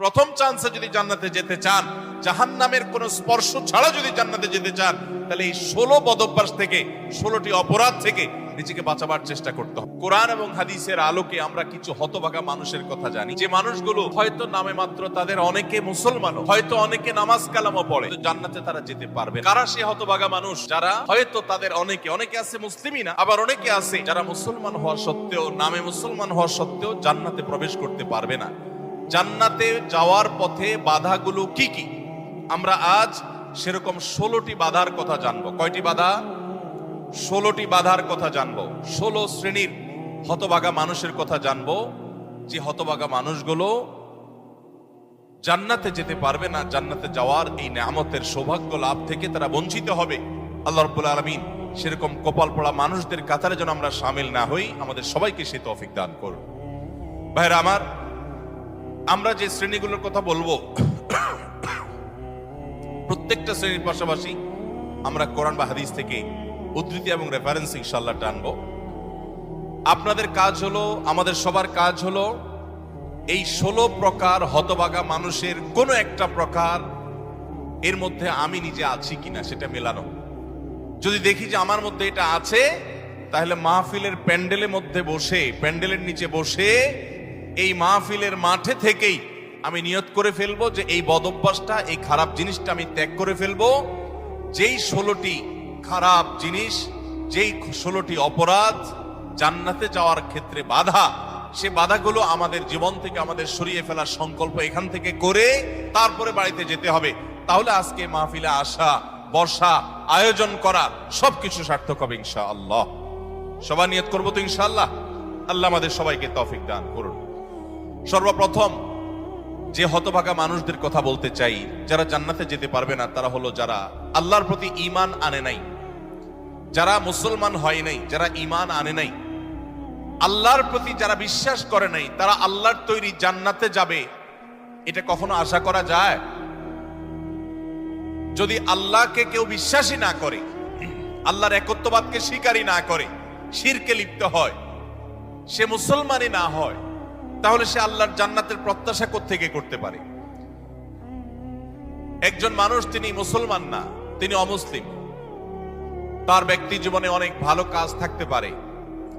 প্রথম চান্সে যদি জান্নাতে যেতে চান, জাহান্নামের কোন স্পর্শ ছাড়া যদি জান্নাতে যেতে চান, তাহলে এই ষোলো বদভ্যাস থেকে, ষোলোটি অপরাধ থেকে নিজেকে বাঁচাবার চেষ্টা করতে হবে। কোরআন এবং হাদিসের আলোকে আমরা কিছু হতভাগা মানুষের কথা জানি। যে মানুষগুলো হয়তো নামে মাত্র তাদের অনেকে মুসলমান হয়তো অনেকে নামাজ কালামও পড়ে জান্নাতে তারা যেতে পারবে। কারা সে হতভাগা মানুষ? যারা হয়তো তাদের অনেকে অনেকে আছে মুসলিমই না, আবার অনেকে আছে যারা মুসলমান হওয়া সত্ত্বেও, নামে মুসলমান হওয়া সত্ত্বেও জান্নাতে প্রবেশ করতে পারবে না। জান্নাতে যাওয়ার পথে বাধাগুলো কি কি? আমরা আজ সেরকম ষোলোটি বাধার কথা জানব। কয়টি বাধা? ষোলোটি বাধার কথা জানব। ষোলো শ্রেণির হতবাগা মানুষের কথা জানব। যে হতবাগা মানুষগুলো জান্নাতে যেতে পারবে না, জান্নাতে যাওয়ার এই নামতের সৌভাগ্য লাভ থেকে তারা বঞ্চিত হবে। আল্লাহ রব্বুল আলমিন সেরকম কপাল পড়া মানুষদের কাতারে যেন আমরা সামিল না হই, আমাদের সবাইকে সে তৌফিক দান করুন। ভাইরা আমার আমরা যে শ্রেণীগুলোর কথা বলব, প্রত্যেকটা শ্রেণির পাশাপাশি আমরা কোরআন বা হাদিস থেকে উদ্ধৃতি এবং রেফারেন্স ইনশাল্লাহ টানবো। আপনাদের কাজ হলো, আমাদের সবার কাজ হলো এই ষোলো প্রকার হতবাগা মানুষের কোনো একটা প্রকার এর মধ্যে আমি নিজে আছি কিনা সেটা মেলানো। যদি দেখি যে আমার মধ্যে এটা আছে, তাহলে মাহফিলের প্যান্ডেলের মধ্যে বসে, প্যান্ডেলের নিচে বসে এই মাহফিলের মাঠে থেকেই আমি নিয়ত করে ফেলব যে এই বদভ্যাসটা, এই খারাপ জিনিসটা আমি ত্যাগ করে ফেলব। যেই ষোলোটি খারাপ জিনিস, যেই ষোলোটি অপরাধ জান্নাতে যাওয়ার ক্ষেত্রে বাধা, সে বাধাগুলো আমাদের জীবন থেকে আমাদের সরিয়ে ফেলার সংকল্প এখান থেকে করে তারপরে বাড়িতে যেতে হবে। তাহলে আজকে মাহফিলে আসা বর্ষা আয়োজন করা সবকিছু সার্থক হবে ইনশা আল্লাহ সবাই নিয়ত করব তো ইনশাআল্লাহ। আল্লাহ আমাদের সবাইকে তফিক দান করুন। সর্বপ্রথম যে হতভাগা মানুষদের কথা বলতে চাই, যারা জান্নাতে যেতে পারবে না, তারা হলো যারা আল্লাহর প্রতি ঈমান আনে নাই, যারা মুসলমান হয় নাই, যারা ঈমান আনে নাই। আল্লাহর প্রতি যারা বিশ্বাস করে নাই, তারা আল্লাহর তৈরি জান্নাতে যাবে। এটা কখনো আশা করা যায়? যদি আল্লাহকে কেউ বিশ্বাসী না করে, আল্লাহর একত্ববাদকে স্বীকারই না করে, শিরকে লিপ্ত হয়, সে মুসলমানই না হয় তাহলে সে আল্লাহর জান্নাতের প্রত্যাশা থেকে করতে পারে? একজন মানুষ তিনি মুসলমান না, তিনি অমুসলিম। তার ব্যক্তি জীবনে অনেক ভালো কাজ থাকতে পারে,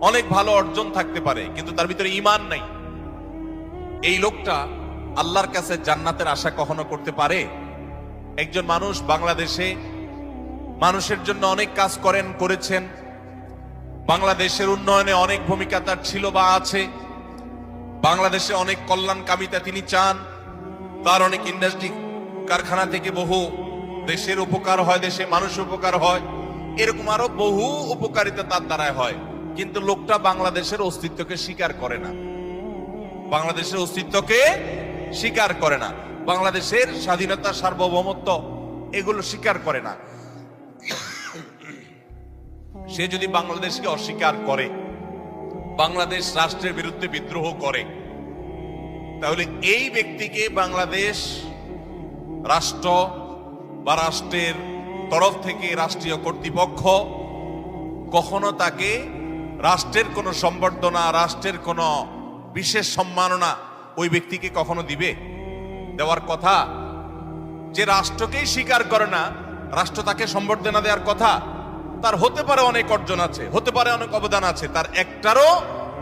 অনেক ভালো অর্জন থাকতে পারে, কিন্তু তার ভিতরে ইমান নাই। এই লোকটা আল্লাহর কাছে জান্নাতের আশা কখনো করতে পারে? একজন মানুষ বাংলাদেশে মানুষের জন্য অনেক কাজ করেন, করেছেন। বাংলাদেশের উন্নয়নে অনেক ভূমিকা তার ছিল বা আছে। বাংলাদেশে অনেক কল্যাণকামিতা তিনি চান। তার অনেক ইন্ডাস্ট্রি কারখানা থেকে বহু দেশের উপকার হয়, দেশে মানুষ উপকার হয়। এরকম আরও বহু উপকারিতা তার দ্বারায় হয়। কিন্তু লোকটা বাংলাদেশের অস্তিত্বকে স্বীকার করে না। বাংলাদেশের অস্তিত্বকে স্বীকার করে না। বাংলাদেশের স্বাধীনতা, সার্বভৌমত্ব এগুলো স্বীকার করে না। সে যদি বাংলাদেশকে অস্বীকার করে বাংলাদেশ রাষ্ট্রের বিরুদ্ধে বিদ্রোহ করে। তাহলে এই ব্যক্তিকে বাংলাদেশ রাষ্ট্র বা রাষ্ট্রের তরফ থেকে রাষ্ট্রীয় কর্তৃপক্ষ কখনো তাকে রাষ্ট্রের কোনো সম্বর্ধনা, রাষ্ট্রের কোনো বিশেষ সম্মাননা ওই ব্যক্তিকে কখনো দিবে? দেওয়ার কথা? যে রাষ্ট্রকেই স্বীকার করে না, রাষ্ট্র তাকে সম্বর্ধনা দেওয়ার কথা? তার হতে পারে অনেক অর্জন আছে, হতে পারে অনেক অবদান আছে, তার একটারও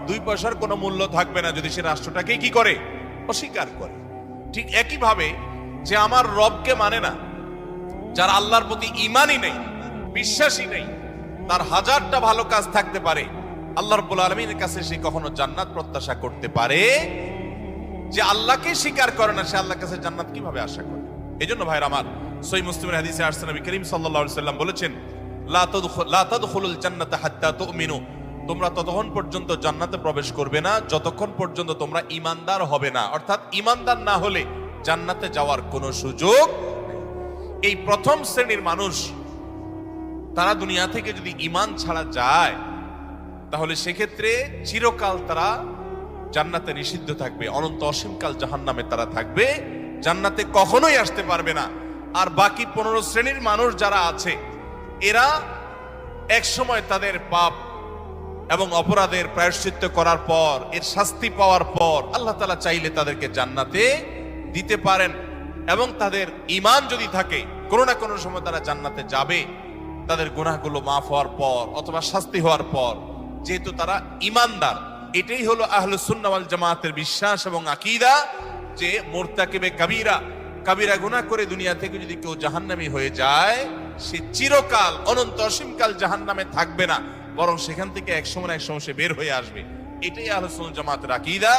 দুই পয়সার কোনো মূল্য থাকবে না যদি সে রাষ্ট্রটাকে কি করে? অস্বীকার করে। ঠিক একই ভাবে যে আমার রবকে মানে না, যার আল্লাহর প্রতি ইমানই নেই, বিশ্বাসই নেই, তার হাজারটা ভালো কাজ থাকতে পারে, আল্লাহ রব্বুল আলমীর কাছে সে কখনো জান্নাত প্রত্যাশা করতে পারে? যে আল্লাহকে স্বীকার করে না, সে আল্লাহর কাছে জান্নাত কীভাবে আশা করে? এই জন্য ভাইর আমার সই মুসলিমের হাদিসে আসছে নবী করিম আলাইহি সাল্লাম বলেছেন লা তাদখুল লা তাদখুলুল জান্নাতা হাত্তা তুমিনু। তোমরা ততক্ষণ পর্যন্ত জান্নাতে প্রবেশ করবে না, যতক্ষণ পর্যন্ত তোমরা ইমানদার হবে না। অর্থাৎ ইমানদার না হলে জান্নাতে যাওয়ার কোনো সুযোগ এই প্রথম শ্রেণির মানুষ, তারা দুনিয়া থেকে যদি ইমান ছাড়া যায়, তাহলে সেক্ষেত্রে চিরকাল তারা জান্নাতে নিষিদ্ধ থাকবে। অনন্ত অসীমকাল জাহান্নামে তারা থাকবে। জান্নাতে কখনোই আসতে পারবে না। আর বাকি পনেরো শ্রেণির মানুষ যারা আছে এরা এক সময় তাদের পাপ এবং অপরাধের প্রায়শ্চিত্ত করার পর, এর শাস্তি পাওয়ার পর আল্লাহ তালা চাইলে তাদেরকে জান্নাতে দিতে পারেন এবং তাদের ইমান যদি থাকে, কোনো না কোনো সময় তারা জান্নাতে যাবে। তাদের গুনাহগুলো মাফ হওয়ার পর অথবা শাস্তি হওয়ার পর, যেহেতু তারা ইমানদার এটাই হলো সুন্নাহ জামাতের বিশ্বাস এবং আকীদা যে মোর্তাকিবে কাবীরা, কাবিরা গুনাহ করে দুনিয়া থেকে যদি কেউ জাহান্নামী হয়ে যায় সে চিরকাল অনন্ত অসীমকাল জাহান্নামে থাকবে না, বরং সেখান থেকে এক সময় এক সময় সে বের হয়ে আসবে। এটাই আলোচনা জামাতের আকীদা।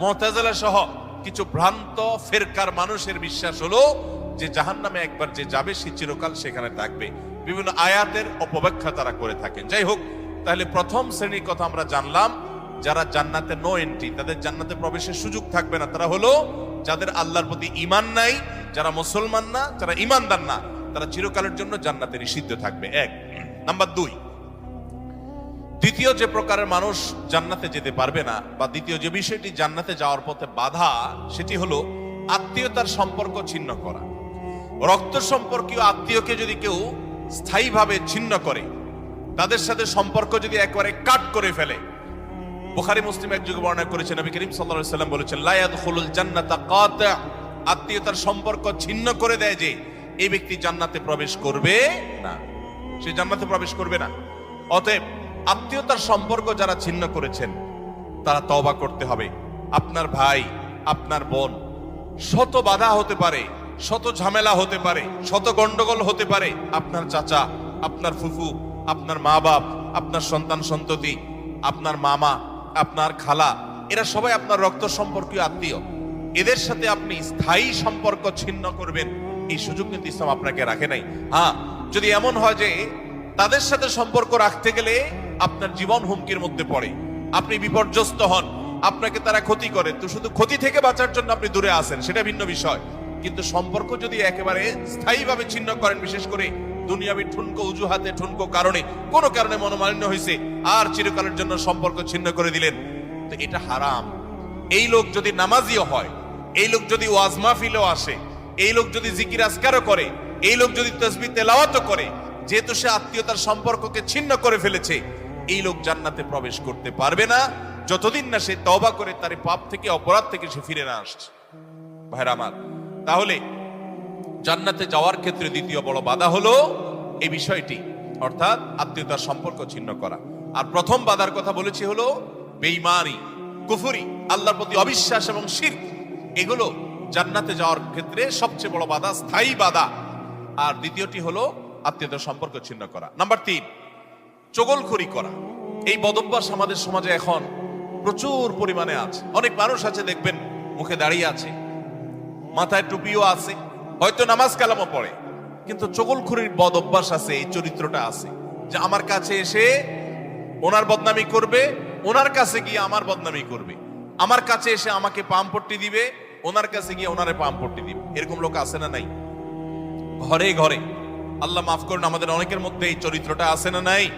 মুতাজিলা সহ কিছু ভ্রান্ত, ফেরকার মানুষের বিশ্বাস হলো যে জাহান্নামে একবার যে যাবে, সে চিরকাল সেখানে থাকবে। বিভিন্ন আয়াতের অপব্যাখ্যা তারা করে থাকেন। যাই হোক, তাহলে প্রথম শ্রেণির কথা আমরা জানলাম, যারা জান্নাতে নো এন্ট্রি তাদের জান্নাতে প্রবেশের সুযোগ থাকবে না, তারা হলো যাদের আল্লাহর প্রতি ইমান নাই, যারা মুসলমান না, যারা ইমানদার না। তারা চিরকালের জন্য জান্নাতে নিষিদ্ধ থাকবে। এক। নাম্বার দুই। দ্বিতীয় যে প্রকারের মানুষ জান্নাতে যেতে পারবে না বা দ্বিতীয় যে বিষয়টি জান্নাতে যাওয়ার পথে বাধা, সেটি হলো আত্মীয়তার সম্পর্ক ছিন্ন করা। রক্ত সম্পর্কীয় আত্মীয়কে যদি কেউ স্থায়ীভাবে ছিন্ন করে, তাদের সাথে সম্পর্ক যদি একবারে কাট করে ফেলে, বুখারী, মুসলিম এক যুগে বর্ণনা করেছেন নবী করিম আলাইহি সাল্লাম বলেছেন, লা ইয়াদখুলুল জান্নাতা কাতা। আত্মীয়তার সম্পর্ক ছিন্ন করে দেয় যে এই ব্যক্তি জান্নাতে প্রবেশ করবে না। সে জান্নাতে প্রবেশ করবে না। অতএব আত্মীয়তার সম্পর্ক যারা ছিন্ন করেছেন, তারা তওবা করতে হবে। আপনার ভাই, আপনার বোন, শত বাধা হতে পারে, শত ঝামেলা হতে পারে, শত গন্ডগোল হতে পারে। আপনার চাচা, আপনার ফুফু, আপনার মা বাপ আপনার সন্তান সন্ততি, আপনার মামা, আপনার খালা, এরা সবাই আপনার রক্ত সম্পর্কীয় আত্মীয়। এদের সাথে আপনি স্থায়ী সম্পর্ক ছিন্ন করবেন। এই সুযোগ কিন্তু ইসলাম আপনাকে রাখে নাই। হ্যাঁ যদি এমন হয় যে তাদের সাথে সম্পর্ক রাখতে গেলে আপনার জীবন হুমকির মধ্যে পড়ে, আপনি বিপর্যস্ত হন, আপনাকে তারা ক্ষতি করে, তো শুধু ক্ষতি থেকে বাঁচার জন্য আপনি দূরে আসেন সেটা ভিন্ন বিষয়। কিন্তু সম্পর্ক যদি একেবারে স্থায়ীভাবে ছিন্ন করেন, বিশেষ করে দুনিয়াবি ঠুনকো উজুহাতে ঠুনকো কারণে, কোনো কারণে মনোমালিন্য হয়েছে, আর চিরকালের জন্য সম্পর্ক ছিন্ন করে দিলেন, তো এটা হারাম। এই লোক যদি নামাজিও হয়, এই লোক যদি ওয়াজ মাহফিলেও আসে এই লোক যদি জিকির আজকারও করে, এই লোক যদি তসবি তেলাওয়াতও করে, যেহেতু সে আত্মীয়তার সম্পর্ককে ছিন্ন করে ফেলেছে, এই লোক জান্নাতে প্রবেশ করতে পারবে না। যতদিন না সে তওবা করে তার পাপ থেকে, অপরাধ থেকে সে ফিরে না আসছে। ভাইরা আমার, তাহলে জান্নাতে যাওয়ার ক্ষেত্রে দ্বিতীয় বড় বাধা হলো এই বিষয়টি, অর্থাৎ আত্মীয়তার সম্পর্ক ছিন্ন করা। আর প্রথম বাধার কথা বলেছি হলো বেইমানি কুফুরি, আল্লাহর প্রতি অবিশ্বাস এবং শির এগুলো জান্নাতে যাওয়ার ক্ষেত্রে সবচেয়ে বড় বাধা, স্থায়ী বাধা। আর দ্বিতীয়টি হলো আত্মীয়তার সম্পর্ক ছিন্ন করা। নাম্বার তিন, চগলখড়ি করা। এই বদভ্যাস আমাদের সমাজে এখন প্রচুর পরিমাণে আছে। অনেক মানুষ আছে, দেখবেন, মুখে দাঁড়িয়ে আছে, মাথায় টুপিও আছে, হয়তো নামাজ কালামও পড়ে। কিন্তু চগলখুরির বদ অভ্যাস আছে, এই চরিত্রটা আছে, যে আমার কাছে এসে ওনার বদনামি করবে, ওনার কাছে গিয়ে আমার বদনামি করবে। আমার কাছে এসে আমাকে পাম পট্টি দিবে ওনার কাছে গিয়ে ওনারে পাম পট্টি দিবে। এরকম লোক আছে না নাই? ঘরে ঘরে। আল্লাহ মাফ করুন, আমাদের অনেকের মধ্যে এই চরিত্রটা আছে না নাই?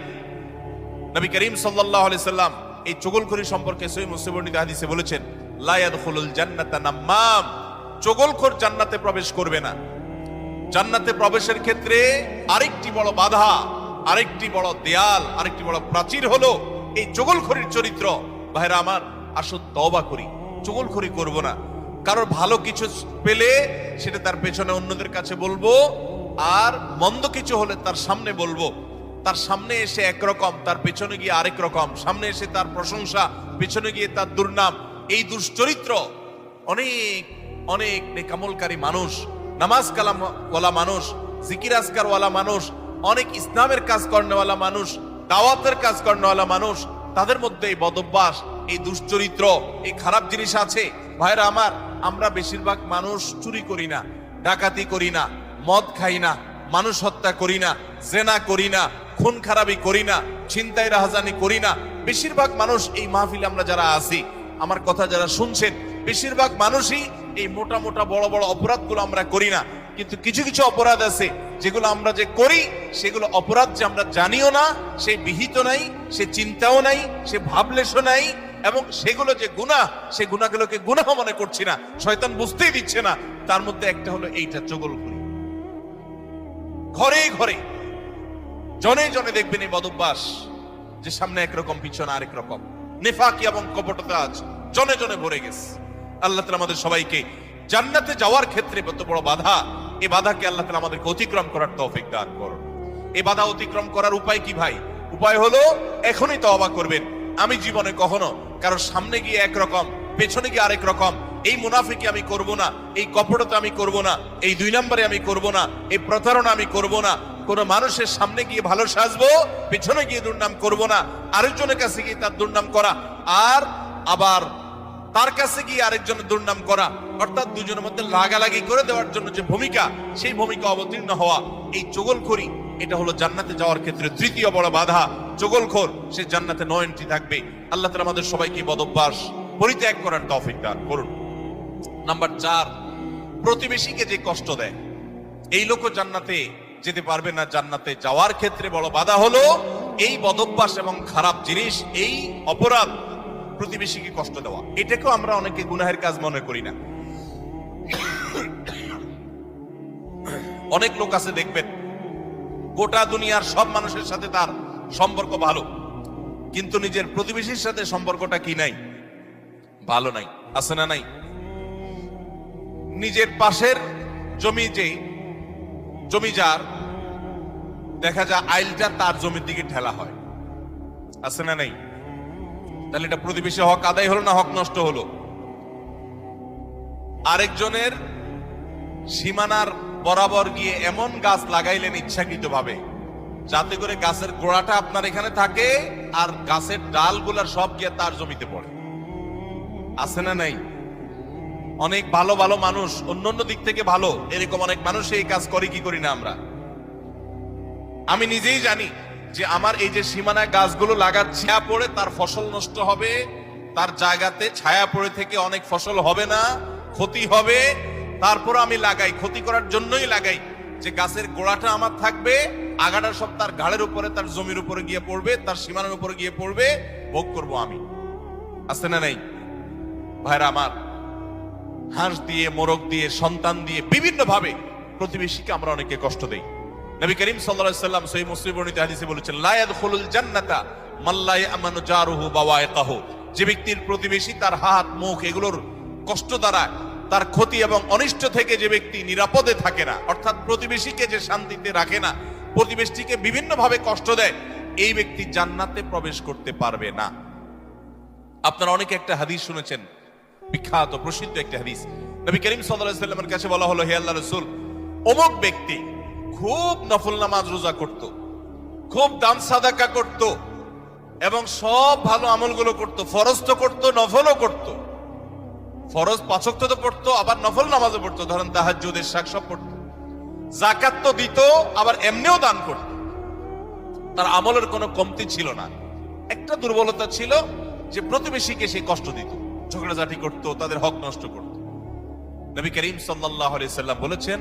নবী করিম সাল্লাল্লাহু আলাইহি সাল্লাম এই চগলখড়ি সম্পর্কে সহিহ মুসলিম বর্ণিত হাদিসে বলেছেন, লা ইয়াদখুলুল জান্নাতা নাম্মাম। চগলখোর জান্নাতে প্রবেশ করবে না। জান্নাতে প্রবেশের ক্ষেত্রে আরেকটি বড় বাধা, আরেকটি বড় দেয়াল, আরেকটি বড় প্রাচীর হলো এই চগলখড়ির চরিত্র। ভাইরা আমার, আসুন তওবা করি। চগলখড়ি করব না। কারোর ভালো কিছু পেলে সেটা তার পেছনে অন্যদের কাছে বলব, আর মন্দ কিছু হলে তার সামনে বলব। তার সামনে এসে একরকম, তার পেছনে গিয়ে আরেক রকম। সামনে এসে তার প্রশংসা, পেছনে গিয়ে তার দুর্নাম। এই দুশ্চরিত্র অনেক অনেক নেকামলকারী মানুষ, নামাজ কালাম ওয়ালা মানুষ, জিকির আজকার ওয়ালা মানুষ, অনেক ইসলামের কাজ করেনওয়ালা মানুষ, দাওয়াতের কাজ করেনওয়ালা মানুষ, তাদের মধ্যে এই বদভ্যাস, এই দুশ্চরিত্র, এই খারাপ জিনিস আছে। ভাইরা আমার আমরা বেশিরভাগ মানুষ চুরি করি না, ডাকাতি করি না, মদ খাই না, মানুষ হত্যা করি না, জেনা করি না, খুন খারাপি করি না, ছিনতাই রাহাজানি করি না। বেশিরভাগ মানুষ এই মাহফিলে আমরা যারা আছি, আমার কথা যারা শুনছেন, বেশিরভাগ মানুষই এই মোটা মোটা বড় বড় অপরাধগুলো আমরা করি না। কিন্তু কিছু কিছু অপরাধ আছে, যেগুলো আমরা যে করি, সেগুলো অপরাধ যে আমরা জানিও না, সে বিহিত নাই, সে চিন্তাও নাই, সে ভাবলেশও নাই এবং সেগুলো যে গুনাহ, সে গুনাহগুলোকে গুনাহ মনে করছি না, শয়তান বুঝতেই দিচ্ছে না। তার মধ্যে একটা হলো এইটা চগলখড়ি ঘরে ঘরে, জনে জনে দেখবেন এই বদভ্যাস, যে সামনে একরকম, পিছনে আরেক রকম। নেফাকি এবং কপটতা আজ জনে জনে ভরে গেছে। আল্লাহ তালা আমাদের সবাইকে জান্নাতে যাওয়ার ক্ষেত্রে কত বড় বাধা এই বাধাকে আল্লাহ তালা আমাদেরকে অতিক্রম করার তৌফিক দান করুন। এই বাধা অতিক্রম করার উপায় কি ভাই? উপায় হলো এখনই তওবা করবেন। আমি জীবনে কখনো কারোর সামনে গিয়ে একরকম, পেছনে গিয়ে আরেক রকম, এই মুনাফিকে আমি করব না, এই কপটতা আমি করব না, এই দুই নম্বরে আমি করব না, এই প্রতারণা আমি করব না, কোন মানুষের সামনে গিয়ে ভালো সাজবো, পেছনে গিয়ে দুর্নাম করব না, আরেকজনের কাছে গিয়ে তার দুর্নাম করা, আর আবার তার কাছে গিয়ে আরেকজনের দুর্নাম করা, অর্থাৎ দুজনের মধ্যে লাগালাগি করে দেওয়ার জন্য যে ভূমিকা, সেই ভূমিকা অবতীর্ণ হওয়া, এই চগলখড়ি এটা হলো জান্নাতে যাওয়ার ক্ষেত্রে তৃতীয় বড় বাধা, চগলখোর, সে জান্নাতে নয় এন্ট্রি থাকবে। আল্লাহ তালা আমাদের সবাইকে বদভ্যাস পরিত্যাগ করার তৌফিক দান করুন। নাম্বার চার, প্রতিবেশীকে যে কষ্ট দেয়, এই লোক জান্নাতে যেতে পারবে না। জান্নাতে যাওয়ার ক্ষেত্রে বড় বাধা হলো এই বদভ্যাস এবং খারাপ জিনিস, এই অপরাধ প্রতিবেশীকে কষ্ট দেওয়া। এটাকেও আমরা অনেকে গুনাহের কাজ মনে করি না। অনেক লোক আছে দেখবেন গোটা দুনিয়ার সব মানুষের সাথে তার সম্পর্ক ভালো। কিন্তু নিজের প্রতিবেশীর সাথে সম্পর্কটা কি নাই? ভালো নাই। আছে না নাই? নিজের পাশের জমি যে জমি যার, দেখা যায় আইলটা তার জমির দিকে ঠেলা হয়। আছে না নাই? তাহলে এটা প্রতিবেশী হক আদায় হলো না হক নষ্ট হলো? আরেকজনের সীমানার বরাবর গিয়ে এমন গাছ লাগাইলেন ইচ্ছাকৃত ভাবে যাতে করে গাছের গোড়াটা আপনার এখানে থাকে আর গাছের ডালগুলার সব গিয়ে তার জমিতে পড়ে। আছে না নাই? অনেক ভালো ভালো মানুষ, অন্যান্য দিক থেকে ভালো, এরকম অনেক মানুষ এই কাজ করে, কি করি না আমরা? আমি নিজেই জানি যে আমার এই যে সীমানায় গাছগুলো লাগাচ্ছি পড়ে তার ফসল নষ্ট হবে, তার জায়গাতে ছায়া পড়ে থেকে অনেক ফসল হবে না, ক্ষতি হবে তারপর আমি লাগাই, ক্ষতি করার জন্যই লাগাই। যে গাছের গোড়াটা আমার থাকবে, আগাটা সব তার ঘাড়ের উপরে, তার জমির উপরে গিয়ে পড়বে, তার সীমানার উপরে গিয়ে পড়বে, ভোগ করব আমি। আছে না নাই? ভাইরা আমার, হাঁস দিয়ে, মোরগ দিয়ে, সন্তান দিয়ে বিভিন্ন ভাবে প্রতিবেশীকে আমরা অনেকে কষ্ট দেই। নবী করিম সাল্লাম সহিহ মুসলিম বর্ণিত হাদিসে বলেছেন, লা ইয়াদখুলুল জান্নাতা মাল্লা ইয়ামানু জারুহু বাওয়াইকাহু। যে ব্যক্তির প্রতিবেশী তার হাত, মুখ এগুলোর কষ্ট দ্বারা তার ক্ষতি এবং অনিষ্ট থেকে যে ব্যক্তি নিরাপদে থাকে না, অর্থাৎ প্রতিবেশীকে যে শান্তিতে রাখে না, প্রতিবেশীকে বিভিন্ন ভাবে কষ্ট দেয়, এই ব্যক্তি জান্নাতে প্রবেশ করতে পারবে না। আপনারা অনেকে একটা হাদিস শুনেছেন, বিখ্যাত, প্রসিদ্ধ একটা হাদিস। নবী করিম সাল্লামের কাছে বলা হলো, হে আল্লাহ রাসূল, অমুক ব্যক্তি খুব নফল নামাজ রোজা করত, খুব দান সাদাকা করত এবং সব ভালো আমলগুলো করত ফরজ তো করত, নফলও করত। ফরজ পাচক তো পড়তো, আবার নফল নামাজও পড়তো, ধরেন তাহাজ্জুদের শাক সব পড়তো। জাকাত তো দিত, আবার এমনিও দান করত। তার আমলের কোনো কমতি ছিল না। একটা দুর্বলতা ছিল যে প্রতিবেশীকে সে কষ্ট দিত, ঝগড়াঝাটি করত, তাদের হক নষ্ট করত। নবী করিম আলাইহি সাল্লাম বলেছেন,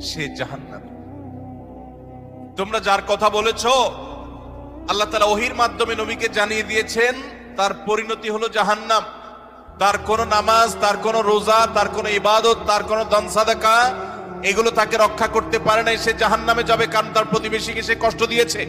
সে জাহান্নামী। তোমরা যার কথা বলেছ, আল্লাহ তালা ওহির মাধ্যমে নবীকে জানিয়ে দিয়েছেন, তার পরিণতি হলো জাহান্নাম। তার কোন নামাজ, তার কোন রোজা, তার কোন ইবাদত, তার কোন দান এগুলো তাকে রক্ষা করতে পারে নাই। সে জাহান নামে যাবে কারণ তার প্রতিবেশীকে সে কষ্ট দিয়েছে।